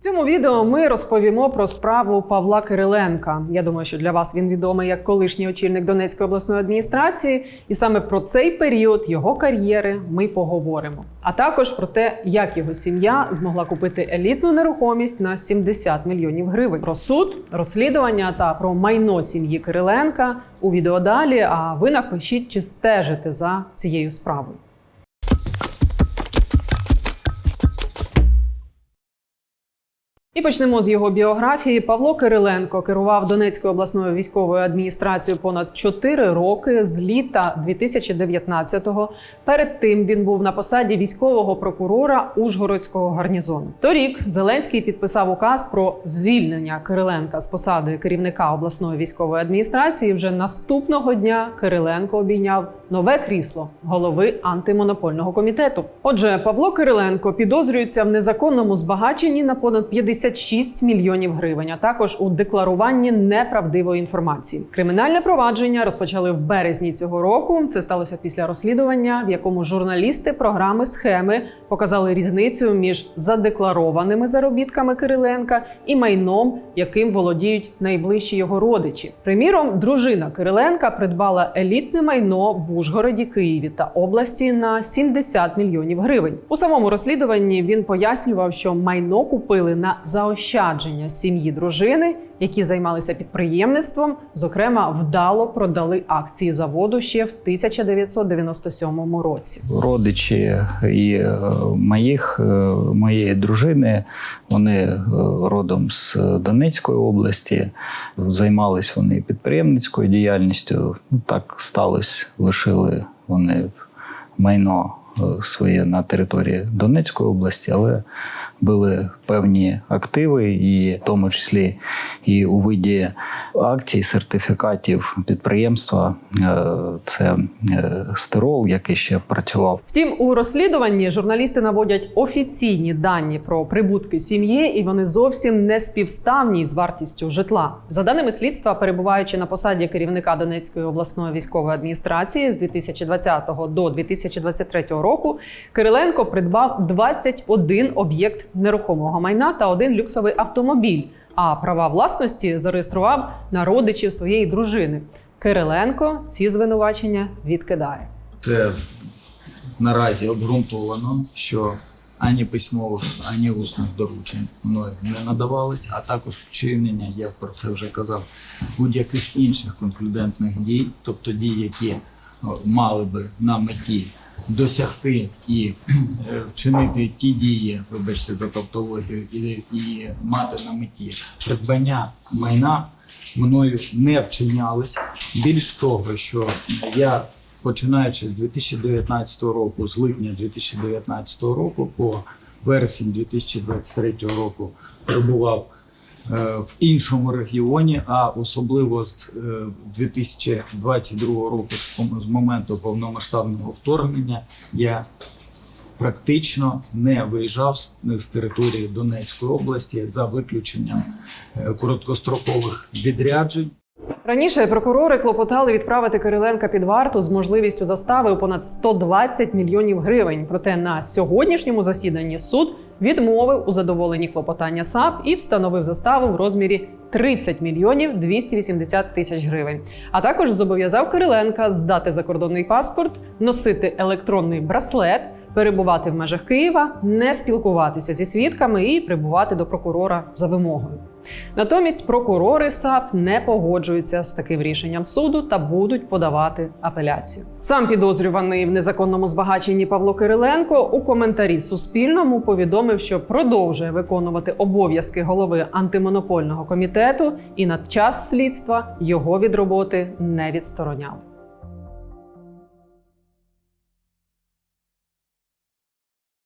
В цьому відео ми розповімо про справу Павла Кириленка. Я думаю, що для вас він відомий як колишній очільник Донецької обласної адміністрації, і саме про цей період його кар'єри ми поговоримо. А також про те, як його сім'я змогла купити елітну нерухомість на 70 мільйонів гривень. Про суд, розслідування та про майно сім'ї Кириленка у відео далі. А ви напишіть, чи стежите за цією справою. І почнемо з його біографії. Павло Кириленко керував Донецькою обласною військовою адміністрацією понад 4 роки з літа 2019-го. Перед тим він був на посаді військового прокурора Ужгородського гарнізону. Торік Зеленський підписав указ про звільнення Кириленка з посади керівника обласної військової адміністрації. Вже наступного дня Кириленко обійняв нове крісло голови антимонопольного комітету. Отже, Павло Кириленко підозрюється в незаконному збагаченні на понад 56 мільйонів гривень, а також у декларуванні неправдивої інформації. Кримінальне провадження розпочали в березні цього року. Це сталося після розслідування, в якому журналісти програми схеми показали різницю між задекларованими заробітками Кириленка і майном, яким володіють найближчі його родичі. Приміром, дружина Кириленка придбала елітне майно в Ужгороді, Києві та області на 70 мільйонів гривень. У самому розслідуванні він пояснював, що майно купили на заощадження сім'ї дружини, які займалися підприємництвом. Зокрема, вдало продали акції заводу ще в 1997 році. родичі і е, моїх, е, моєї дружини, вони е, родом з Донецької області, займались вони підприємницькою діяльністю. Ну, так сталося, лишили вони майно е, своє на території Донецької області, але були певні активи, і в тому числі і у виді акцій, сертифікатів підприємства. Е, Це е, стирол, який ще працював Втім, у розслідуванні журналісти наводять офіційні дані про прибутки сім'ї, і вони зовсім не співставні з вартістю житла. За даними слідства, перебуваючи на посаді керівника Донецької обласної військової адміністрації з 2020 до 2023 року, Кириленко придбав 21 об'єкт нерухомого майна та один люксовий автомобіль. А права власності зареєстрував на родичів своєї дружини. Кириленко ці звинувачення відкидає. Це наразі обґрунтовано, що ані письмових, ані усних доручень мною не надавалось, а також вчинення, я про це вже казав, будь-яких інших конклюдентних дій, тобто дій, які мали би на меті досягти і е, вчинити ті дії, вибачте за тавтологію, і, і мати на меті придбання майна мною не вчинялись. Більш того, що я починаючи з 2019 року, з липня 2019 року по вересень 2023 року перебував в іншому регіоні, а особливо з е, 2022 року, з моменту повномасштабного вторгнення, я практично не виїжджав з, з території Донецької області за виключенням е, короткострокових відряджень. Раніше прокурори клопотали відправити Кириленка під варту з можливістю застави у понад 120 мільйонів гривень. Проте на сьогоднішньому засіданні суд відмовив у задоволенні клопотання САП і встановив заставу в розмірі 30 мільйонів 280 тисяч гривень. А також зобов'язав Кириленка здати закордонний паспорт, носити електронний браслет. Перебувати в межах Києва, не спілкуватися зі свідками і прибувати до прокурора за вимогою. Натомість прокурори САП не погоджуються з таким рішенням суду та будуть подавати апеляцію. Сам підозрюваний в незаконному збагаченні Павло Кириленко у коментарі Суспільному повідомив, що продовжує виконувати обов'язки голови антимонопольного комітету, і на час слідства його від роботи не відстороняли.